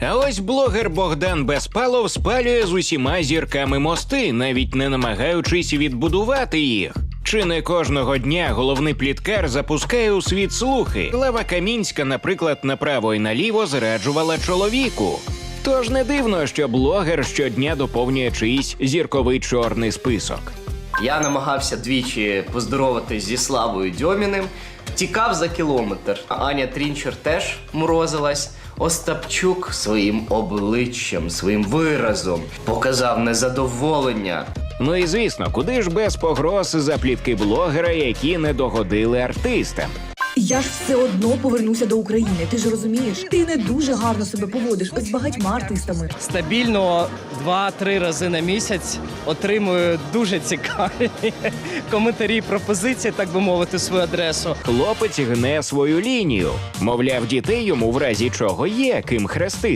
А ось блогер Богдан Безпалов спалює з усіма зірками мости, навіть не намагаючись відбудувати їх. Чи не кожного дня головний пліткар запускає у світ слухи? Лава Камінська, наприклад, направо і наліво зраджувала чоловіку. Тож не дивно, що блогер щодня доповнює чийсь зірковий чорний список. Я намагався двічі поздороватись зі Славою Дьоміним. Тікав за кілометр. Аня Трінчер теж морозилась. Остапчук своїм обличчям, своїм виразом показав незадоволення. Ну і звісно, куди ж без погроз за плітки блогера, які не догодили артистам. Я ж все одно повернуся до України. Ти ж розумієш? Ти не дуже гарно себе поводиш з багатьма артистами. стабільно 2-3 рази на місяць отримую дуже цікаві коментарі, пропозиції, так би мовити, свою адресу. Хлопець гне свою лінію. Мовляв, дітей йому в разі чого є ким хрестити.